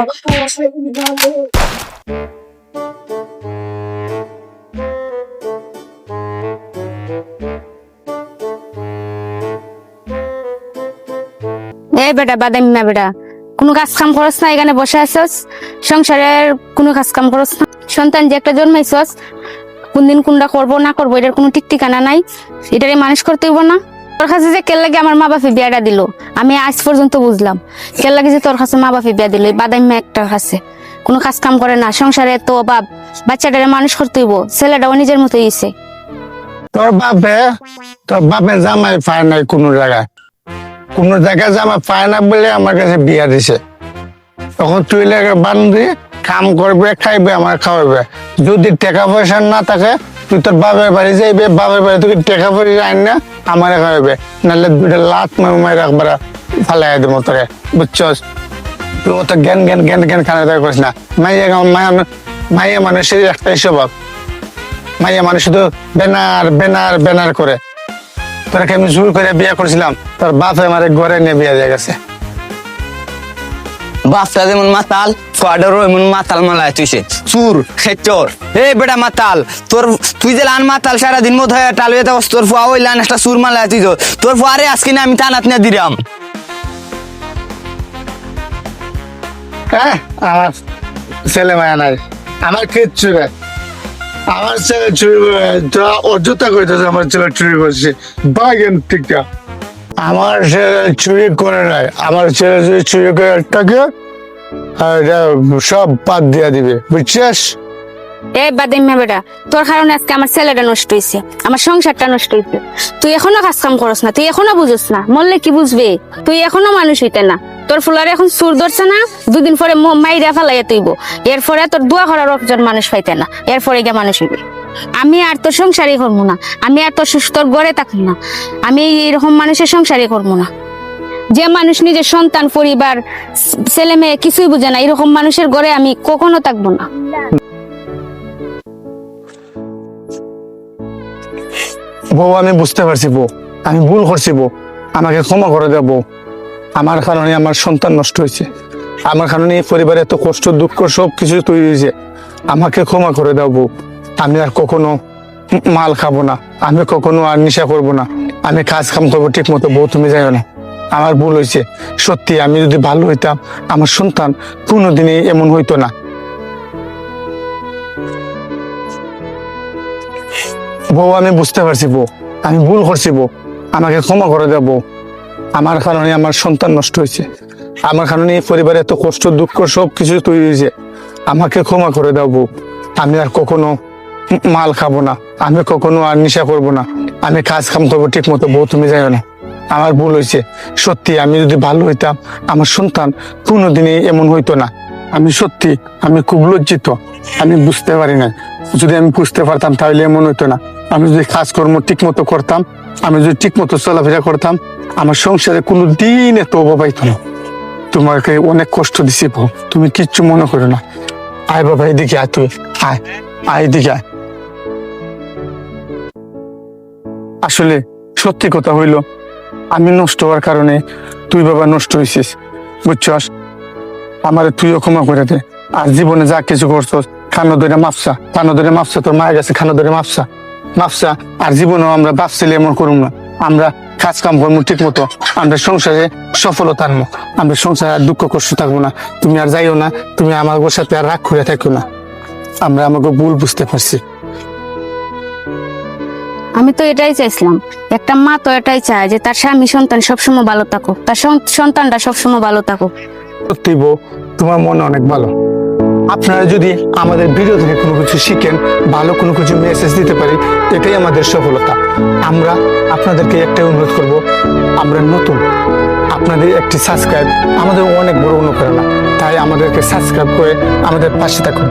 এই বেটা বাদামি না বেটা। কোনো কাজ কাম করস না, এখানে বসে আছস। সংসারের কোনো কাজ কাম করস না। সন্তান যে একটা জন্মাইছস, কোনদিন কোনটা করব না করব, এটার কোনো ঠিক ঠিকানা নাই। এটারে মানুষ করতে হইব না। তোর কাছে যে কেল লাগে আমার মা বাপে বিয়াটা দিল, আমি আজ পর্যন্ত বুঝলাম। কেল লাগে যে তোর কাছে মা বাপে বিয়া দিল, এই বাদামি মেয়ে একটা কাছে। কোনো কাজ কাম করে না, সংসারে বাচ্চাটারে মানুষ ছেলেটাও নিজের মতো তোর বাপে তোর বাপে জামাই পায় নাই কোনো জায়গায়। কোনো জায়গায় জামাই পায় না বলে আমার কাছে বিয়া দিছে। তখন তুই লাগে কাম করবে, খাইবে, আমার খাওয়াবে যদি টাকা পয়সা না থাকে তোর বাপের বাড়ি যাইবে, বাপের বাড়ি তুই টাকা পয়সা আইন না, আমার খাওয়াবে নাহলে দুইটা লাত মার মার একবার ফালাই দেবো তোরে বুঝছস? তুই অত জ্ঞান জ্ঞান জ্ঞান জ্ঞান খানা দাওয়া করিস না। মাইয়া মায়া মাইয়া মানুষের একটাই স্বভাব। মাইয়া মানুষ শুধু বেনার বেনার বেনার করে। তোরাকে আমি জোর করে বিয়ে করেছিলাম, তোর বাপে আমার ঘরে নিয়ে বিয়ে দিয়ে গেছে। বাপটা যেমন মাতাল ফাডারও এমন মাতাল মালায় তুইছে। চুর, খেচর। এ বেটা মাতাল, তোর তুই যে লান মাতাল সারাদিন মতো হয়ে টাল হয়ে থাকস, তোর ফুয়া ওই লান একটা চুর মালায় তুই। তোর ফুয়ারে আজকে না আমি টানাত না দিলাম হ্যাঁ আমার ছেলে মায়া নাই। আমার কিচ্ছু নাই। আমার ছেলে চুরি করে করতেছে আমার ছেলে চুরি করছে। বাগেন ঠিকঠাক আমার ছেলে চুরি করে নাই আমার ছেলে যদি চুরি করে থাকে সব বাদ দিয়া দিবে, বুঝছিস? এ বেটা, তোর কারণে আজকে আমার ছেলেটা নষ্ট হয়েছে আমার সংসারটা নষ্ট হয়েছে তুই এখনও কাজ কাম করস না, তুই এখনও বুঝস না, মরলে কি বুঝবে? তুই এখনও মানুষ হইতে না। তোর ফুলারে এখন সুর ধরছে না, দুদিন পরে মাইরা ফেলাইয়া তুইব। এরপরে তোর দোয়া করার মানুষ পাইতে না, এরপরে গিয়ে মানুষ হইবে। আমি আর তোর সংসারই করব না। আমি আর তোর সুস্থ গড়ে থাকব না। আমি এইরকম মানুষের সংসারই করব না। যে মানুষ নিজের সন্তান, পরিবার, ছেলে মেয়ে কিছুই বুঝে না এরকম মানুষের ঘরে আমি কখনো থাকব না। বউ, আমি বুঝতে পারছি বউ। আমি ভুল করছি বউ। আমাকে ক্ষমা করে দেব আমার কারণে আমার সন্তান নষ্ট হয়েছে। আমার কারণে এই পরিবারে এত কষ্ট, দুঃখ সব কিছু তৈরি হয়েছে। আমাকে ক্ষমা করে দাও বউ। আমি আর কখনো মাল খাব না, আমি কখনো আর নেশা করব না। আমি কাজ কাম করব ঠিক মতো বউ তুমি যাইও না। আমার ভুল হয়েছে। সত্যি, আমি যদি ভালো হইতাম, আমার সন্তান কোনোদিনই এমন হইতো না। বউ, আমি বুঝতে পারছি বউ, আমি ভুল করছি বউ। আমাকে ক্ষমা করে দেব আমার কারণে আমার সন্তান নষ্ট হয়েছে। আমার কারণে এই পরিবারে এত কষ্ট, দুঃখ সব কিছু তৈরি হয়েছে। আমাকে ক্ষমা করে দাও বউ। আমি আর কখনো মাল খাব না, আমি কখনো আর নেশা করব না, আমি কাজ কাম করব ঠিক মতো বউ তুমি যাইও না। আমার ভুল হয়েছে, সত্যি আমি যদি ভালো হইতাম, আমার সন্তান কোনোদিনই এমন হইতো না। আমি সত্যি, আমি খুব লজ্জিত, আমি বুঝতে পারি না যদি আমি বুঝতে পারতাম তাহলে এমন হইতো না। আমি যদি কাজকর্ম ঠিক মতো করতাম, আমি যদি ঠিক মতো চলাফেরা করতাম, আমার সংসারে কোনো দিন এত অভাব হইতো না। তোমাকে অনেক কষ্ট দিছি তুমি কিচ্ছু মনে করো না। আয় বাবা, এদিকে আয় তুই, আয় আয় এদিকে আয়। আসলে সত্যি কথা হইল, আমি নষ্ট হওয়ার কারণে তুই বাবা নষ্ট হয়েছিস বুঝছস? আমার তুইও ক্ষমা করে দে। আর জীবনে যা কিছু করছস, খানো ধরে মাপসা, খানো ধরে মাপসা, তোর মায়ের কাছে খানো ধরে মাপসা। মাপসা, আর জীবনেও আমরা ভাবছিলে এমন করুম না। আমরা কাজ কাম করব ঠিক মতো আমরা সংসারে সফলতা আনব আমরা সংসারে আর দুঃখ কষ্ট থাকব না। তুমি আর যাইও না, তুমি আমার সাথে আর রাগ করে থাকো না। আমরা আমাকে ভুল বুঝতে পারছি। আমি তো এটাই চাইছিলাম। একটা মা তো এটাই চায় যে তার স্বামী সন্তান সবসময় ভালো থাকুক, তার সন- সন্তানটা সবসময় ভালো থাকুক। সত্যি বউ, তোমার মন অনেক ভালো। আপনারা যদি আমাদের ভিডিও থেকে কোনো কিছু শিখেন, ভালো কোনো কিছু মেসেজ দিতে পারি এটাই আমাদের সফলতা। আমরা আপনাদেরকে একটাই অনুরোধ করব, আমরা নতুন, আপনাদের একটি সাবস্ক্রাইব আমাদের অনেক বড় অনুপ্রেরণা। তাই আমাদেরকে সাবস্ক্রাইব করে আমাদের পাশে থাকুন।